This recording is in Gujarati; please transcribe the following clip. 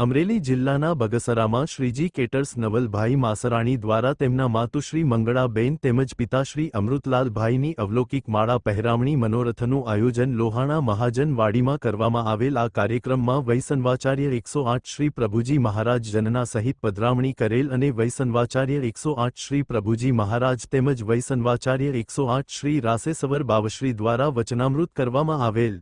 અમરેલી જિલ્લાના બગસરામાં શ્રીજી કેટર્સ નવલભાઈ માસરાણી દ્વારા તેમના માતુશ્રી મંગળાબેન તેમજ પિતાશ્રી અમૃતલાલભાઈની અવલોકિક માળા પહેરામણી મનોરથનું આયોજન લોહાણા મહાજન વાડીમાં કરવામાં આવેલ આ કાર્યક્રમમાં વૈસનવાચાર્ય એકસો આઠ શ્રી પ્રભુજી મહારાજ જનના સહિત પધરામણી કરેલ અને વૈસનવાચાર્ય એકસો આઠ શ્રી પ્રભુજી મહારાજ તેમજ વૈસનવાચાર્ય એકસો આઠ શ્રી રાસેસવર બાવશ્રી દ્વારા વચનામૃત કરવામાં આવેલ.